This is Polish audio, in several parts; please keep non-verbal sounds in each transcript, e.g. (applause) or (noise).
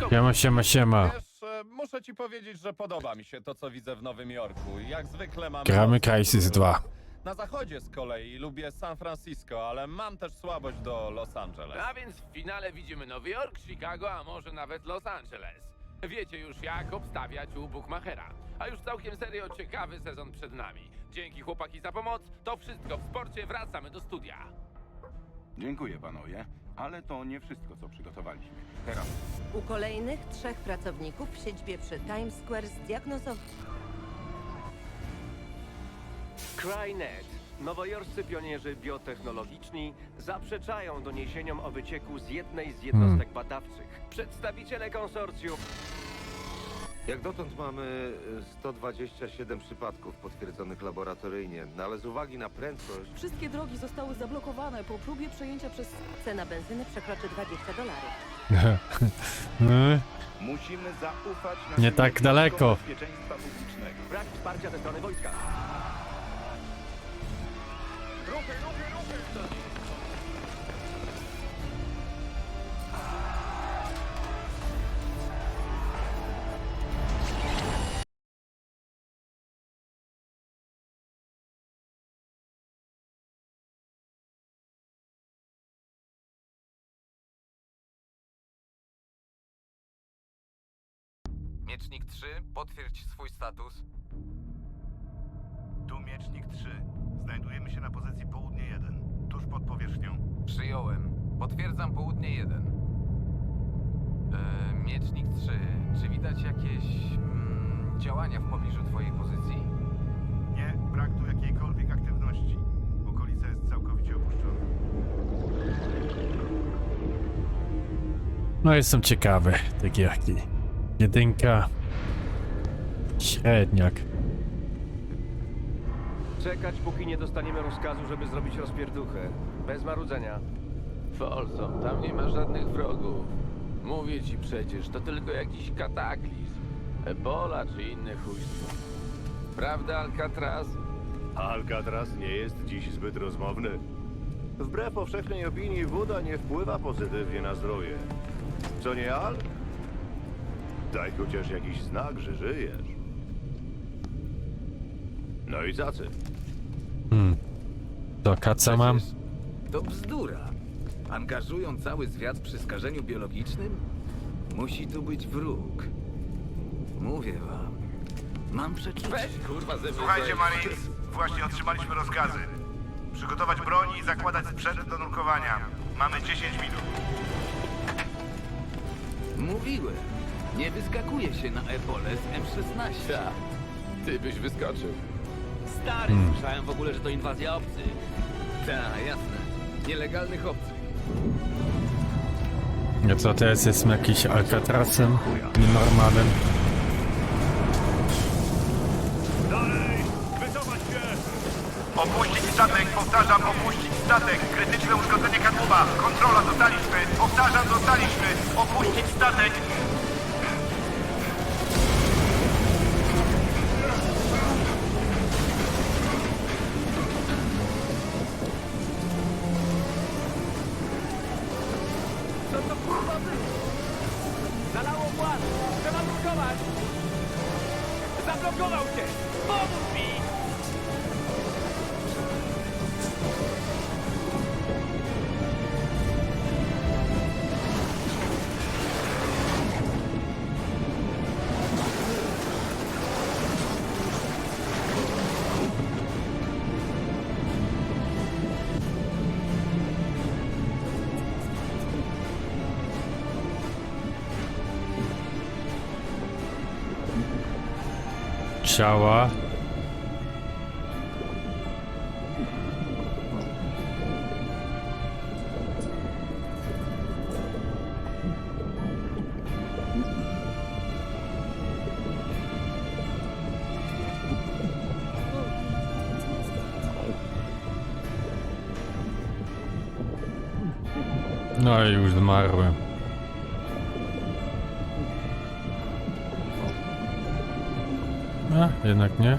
Wszystko Siema, siema, siema. Wiesz, e, muszę ci powiedzieć, że podoba mi się to, co widzę w Nowym Jorku. Jak zwykle mam... Gramy Crysis 2. Na zachodzie z kolei lubię San Francisco, ale mam też słabość do Los Angeles. A więc w finale widzimy Nowy Jork, Chicago, a może nawet Los Angeles. Wiecie już jak obstawiać u Bookmachera. A już całkiem serio ciekawy sezon przed nami. Dzięki chłopaki za pomoc. To wszystko w sporcie. Wracamy do studia. Dziękuję panowie, ale to nie wszystko, co przygotowaliśmy. Teraz U kolejnych trzech pracowników w siedzibie przy Times Square zdiagnozowano Crynet. Nowojorscy pionierzy biotechnologiczni zaprzeczają doniesieniom o wycieku z jednej z jednostek badawczych. Przedstawiciele konsorcjum Jak dotąd mamy y, 127 przypadków potwierdzonych laboratoryjnie, no ale z uwagi na prędkość Wszystkie drogi zostały zablokowane po próbie przejęcia przez... cena benzyny przekroczy 20 dolarów. Mm, (laughs) musimy zaufać na Nie tak daleko. bezpieczeństwa publicznego. brak wsparcia ze strony wojska. Miecznik 3, potwierdź swój status. Tu Miecznik 3. Znajdujemy się na pozycji południe 1, tuż pod powierzchnią. Przyjąłem. Potwierdzam południe 1. E, Miecznik 3, czy widać jakieś mm, działania w pobliżu twojej pozycji? Nie, brak tu jakiejkolwiek aktywności. Okolica jest całkowicie opuszczona. No jestem ciekawy tej gierki. Jedynka. Średniak. Czekać, póki nie dostaniemy rozkazu, żeby zrobić rozpierduchę. Bez marudzenia. Folsom, tam nie ma żadnych wrogów. Mówię ci przecież, to tylko jakiś kataklizm. Ebola czy inne chujstwo. Prawda, Alcatraz? Alcatraz nie jest dziś zbyt rozmowny. Wbrew powszechnej opinii, woda nie wpływa pozytywnie na zdrowie. Co nie, Al? Daj chociaż jakiś znak, że żyjesz. No i cacy. Hmm. To kaca mam? To bzdura. Angażują cały zwiat przy skażeniu biologicznym? Musi tu być wróg. Mówię wam. Mam przeczucie. Weź kurwa ze Słuchajcie. Marines, właśnie otrzymaliśmy rozkazy. Przygotować broń i zakładać sprzęt do nurkowania. Mamy 10 minut. Mówiłem. Nie wyskakuje się na ebolę z M16. Ta, ty byś wyskoczył. Stary, słyszałem w ogóle, że to inwazja obcych. Ta, jasne. Nielegalnych obcych. Ja co teraz jestem jakiś Alcatrazem nienormalnym. Dalej! Wycofać się! Opuścić statek, powtarzam, opuścić statek. Krytyczne uszkodzenie kadłuba. Kontrola, dostaliśmy. Powtarzam, dostaliśmy. Opuścić statek. Ciała. No i już zmarłem. Jednak nie.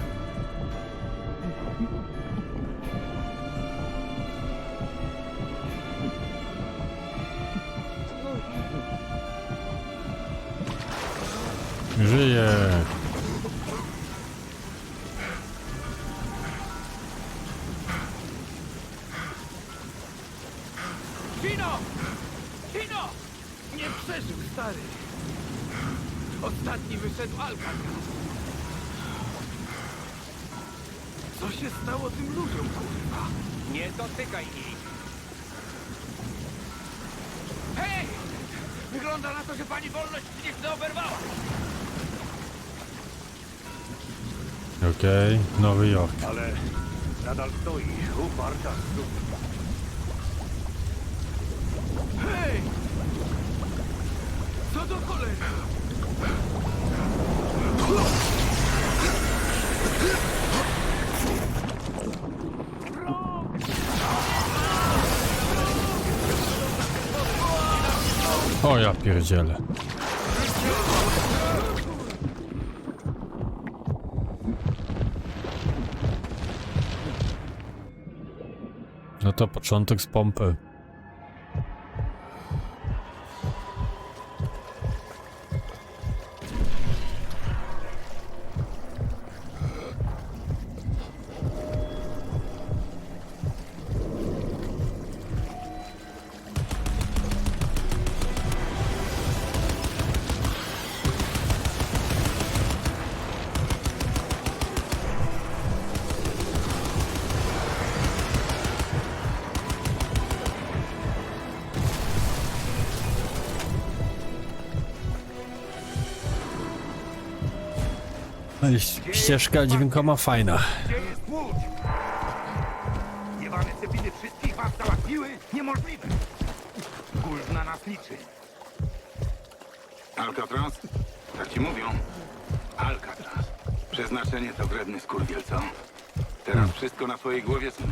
Nie dotykaj ich. Hej! Wygląda na to, że pani wolność niech oberwała. Okej, Nowy Jork. Ale nadal stoi, uparta stupa. Hej! Co do cholery? Ja pierdzielę. No to początek z pompy. Ścieżka dźwiękowa fajna. Gdzie jest wszystkich was na. Alcatraz? Tak ci mówią? Alcatraz. Przeznaczenie to wredny skurwiel, co? Teraz wszystko na twojej głowie, synu.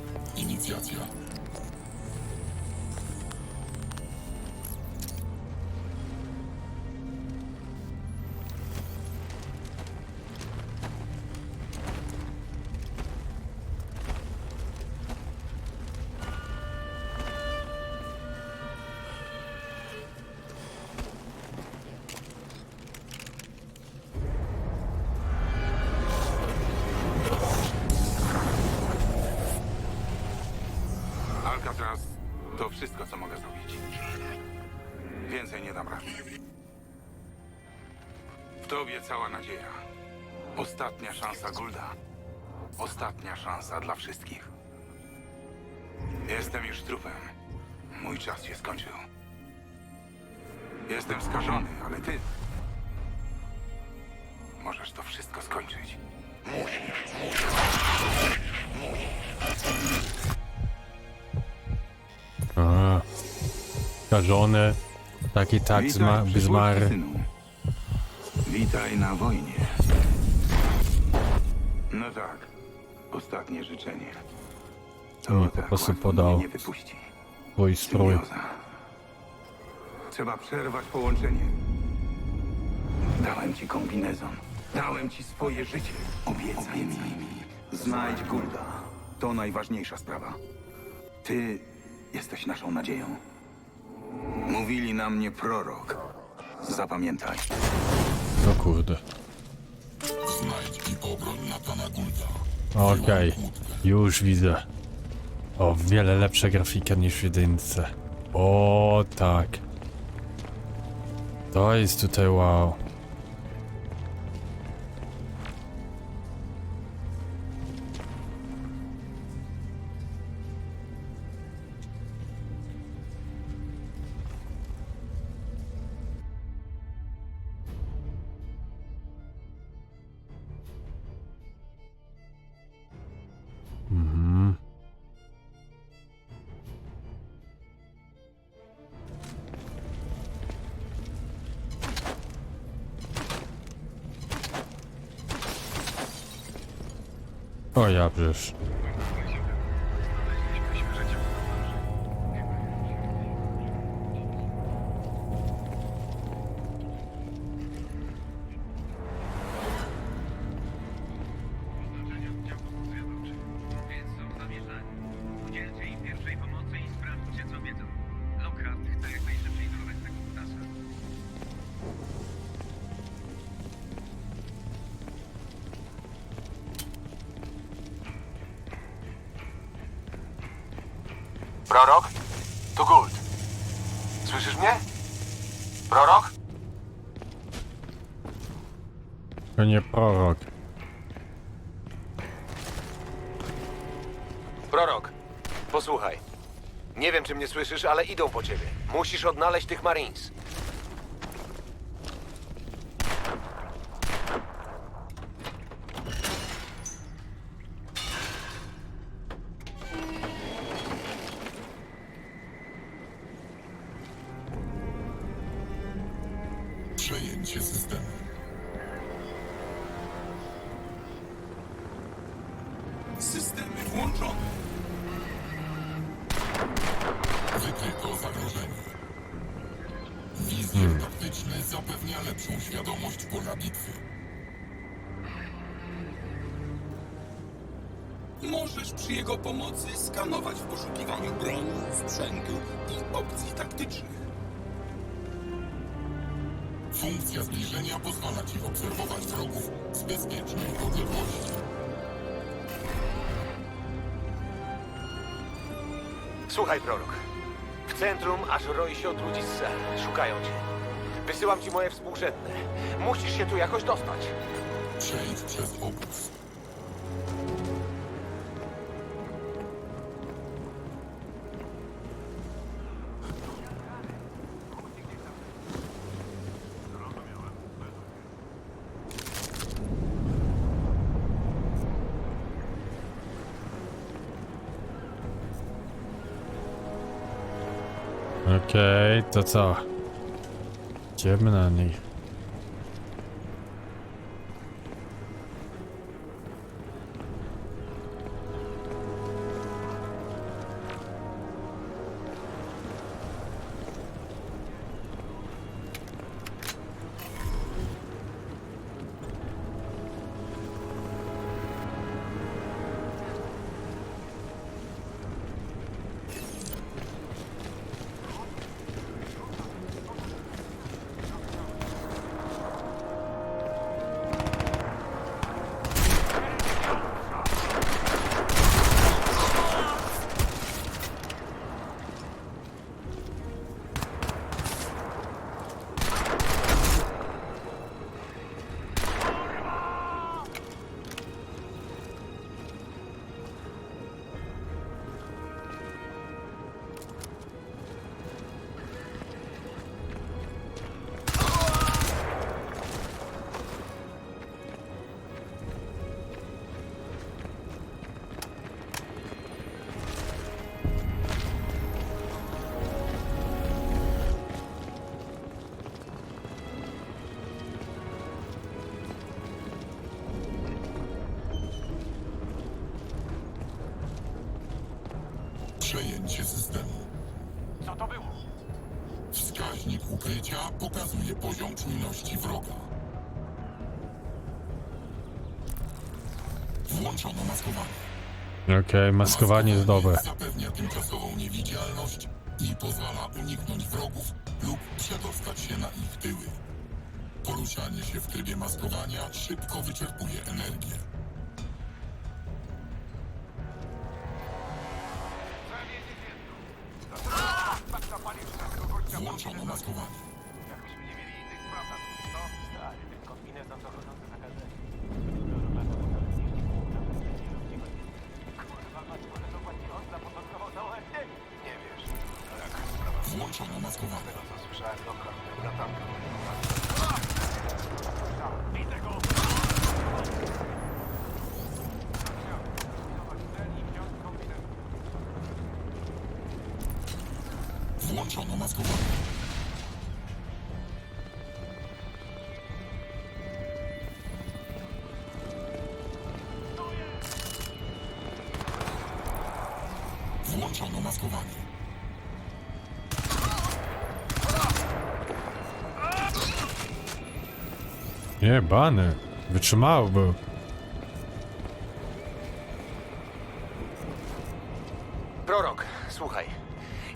Alcatraz Cała nadzieja. Ostatnia szansa Gulda. Ostatnia szansa dla wszystkich. Jestem już trupem. Mój czas się skończył. Jestem skażony, ale ty... Możesz to wszystko skończyć. A, skażony. Tak i tak zma, by zmarł. Witaj na wojnie. No tak. Ostatnie życzenie. To Nie, po tak prostu łatwo podał. mnie nie wypuści. Twój strój. Symbioza. Trzeba przerwać połączenie. Dałem ci kombinezon. Dałem ci swoje życie. Obiecaj mi. Znajdź Gulda. To najważniejsza sprawa. Ty jesteś naszą nadzieją. Mówili na mnie prorok. Zapamiętaj. Kurde. Okej, już widzę. O wiele lepsza grafika niż w jedynce. O tak. To jest tutaj wow. O ja przecież. Prorok? Tu Gould. Słyszysz mnie? Prorok? To nie prorok. Prorok, posłuchaj. Nie wiem, czy mnie słyszysz, ale idą po ciebie. Musisz odnaleźć tych Marines. Wykryto zagrożenie. Wizjer taktyczny zapewnia lepszą świadomość pola bitwy. Możesz przy jego pomocy skanować w poszukiwaniu broni, sprzętu i opcji taktycznych. Funkcja zbliżenia pozwala ci obserwować wrogów z bezpiecznej odległości. Słuchaj, prorok. Centrum aż roi się od ludzi z sel. Szukają cię. Wysyłam ci moje współrzędne. Musisz się tu jakoś dostać. Przejdź przez obóz. Okej, to co? Idziemy na nich. Przejęcie systemu. Co to było? Wskaźnik ukrycia pokazuje poziom czujności wroga. Włączono maskowanie. Okej, maskowanie jest dobre. Zapewnia tymczasową niewidzialność i pozwala uniknąć wrogów lub przedostać się na ich tyły. Poruszanie się w trybie maskowania szybko wyczerpuje energię. Włączono maskowanie. Jebany. Wytrzymały był. Prorok, słuchaj.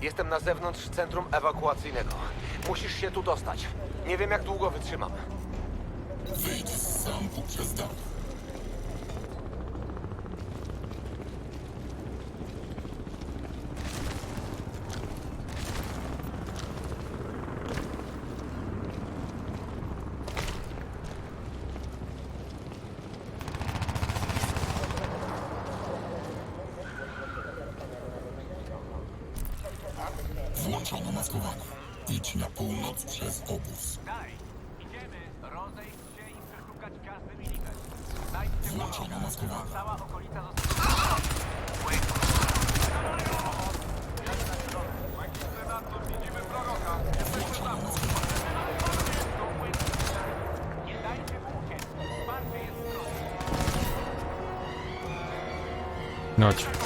Jestem na zewnątrz centrum ewakuacyjnego. Musisz się tu dostać. Nie wiem, jak długo wytrzymam. Wyjdź z zamku przez dach. Włączono maskowanie. Idź na północ przez obóz. Daj, idziemy. Rozejść się i przeszukać każdy milimetr. Znajdźcie Włączono maskowanie. Cała okolica została... Włączono maskowanie. Nie dajcie mu uciec. Wsparcie jest w drodze. Chodź.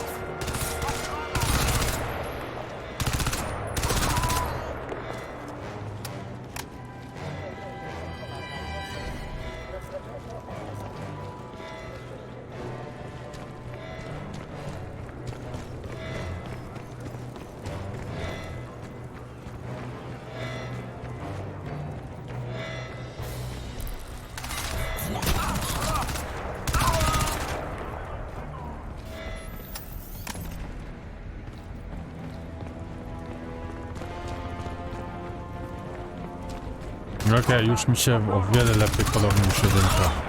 Okej, już mi się o wiele lepiej podoba niż jedynka.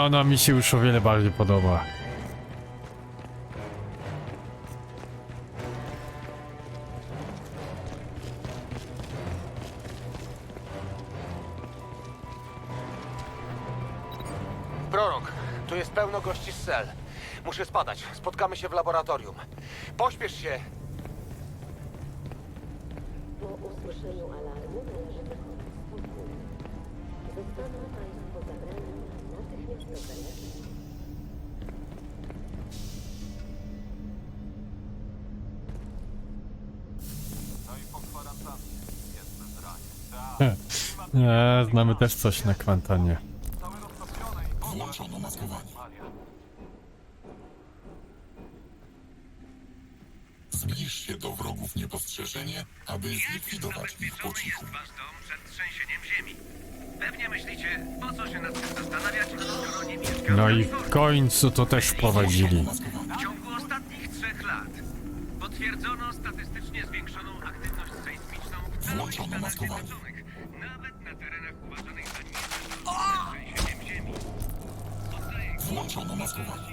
Ale ona mi się już o wiele bardziej podoba. Prorok, tu jest pełno gości z cel. Muszę spadać. Spotkamy się w laboratorium. Pośpiesz się. Po usłyszeniu alarmu Nie, znamy też coś na kwantanie. Włączono maskowanie. Zbliż się do wrogów niepostrzeżenie, aby zlikwidować ich po cichu. wasz dom przed trzęsieniem ziemi. Pewnie myślicie, po co się nad tym zastanawiać, skoro nie No i w końcu to też wprowadzili. W ciągu ostatnich trzech lat potwierdzono statystycznie zwiększoną aktywność sejsmiczną w całych Włączono Stanach maskowanie. Zjednoczonych, nawet na terenach uważanych za nie Włączono maskowanie.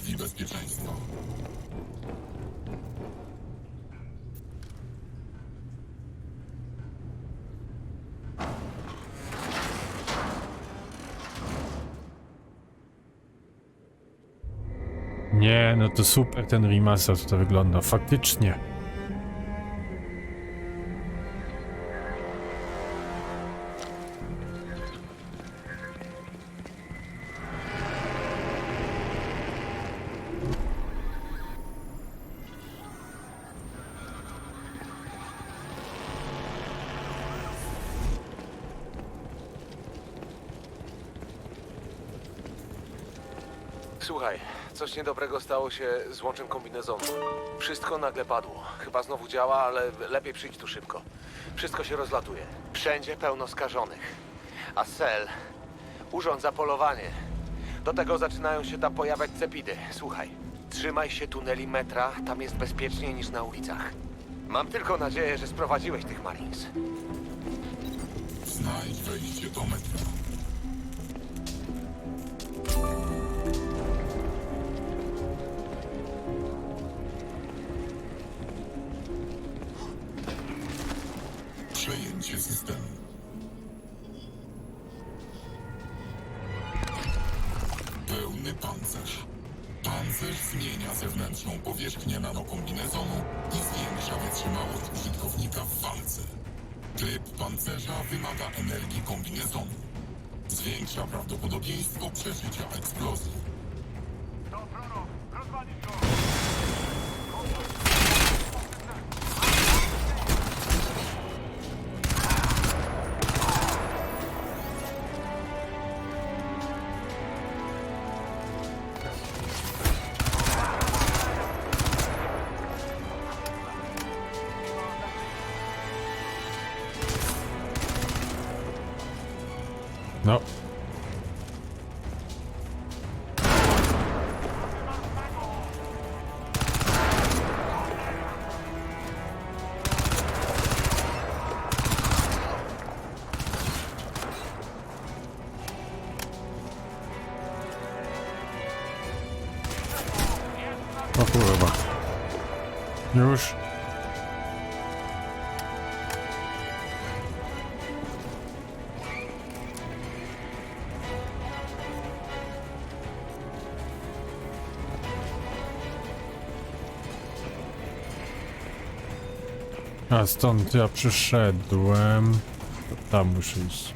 Bezpieczeństwa. Nie, no to super ten remaster to wygląda, faktycznie. Stało się z łączem kombinezonu. Wszystko nagle padło. Chyba znowu działa, ale lepiej przyjdź tu szybko. Wszystko się rozlatuje. Wszędzie pełno skażonych. A Sel urządza polowanie. Do tego zaczynają się tam pojawiać cepidy. Słuchaj, trzymaj się tuneli metra, tam jest bezpieczniej niż na ulicach. Mam tylko nadzieję, że sprowadziłeś tych Marines. Znajdź wejście do metra. A stąd ja przyszedłem. To tam muszę iść.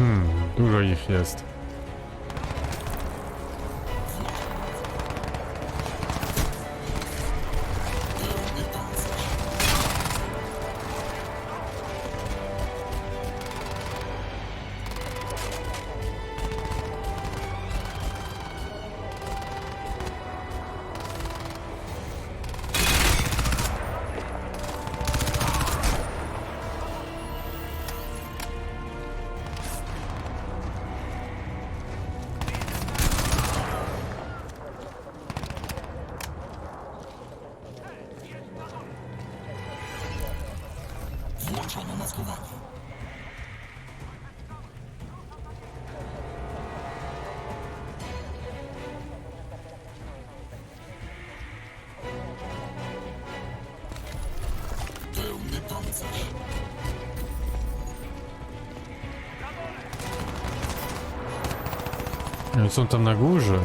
Hmm, dużo ich jest. Są tam na górze.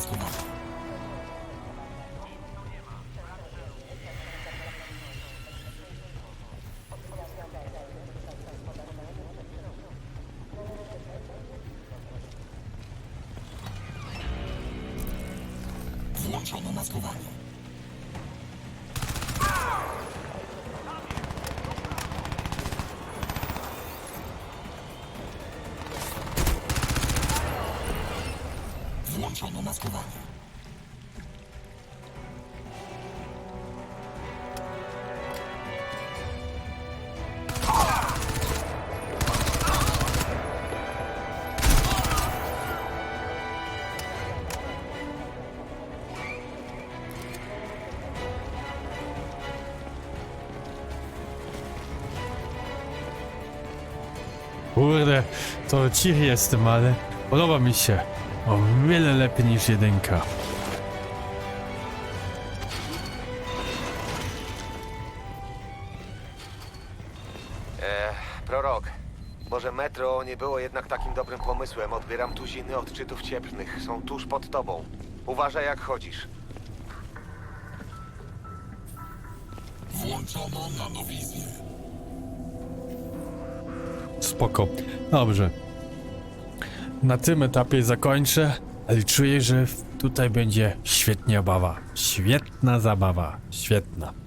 Włączono Maskowanie. Kurde, to cichy jestem, ale podoba mi się. O wiele lepiej niż jedynka. Eee, prorok. Może metro nie było jednak takim dobrym pomysłem. Odbieram tuziny odczytów cieplnych. Są tuż pod tobą. Uważaj jak chodzisz. Włączono nanowizję. Spoko. Dobrze. Na tym etapie zakończę, ale czuję, że tutaj będzie świetnie obawa. Świetna zabawa. Świetna.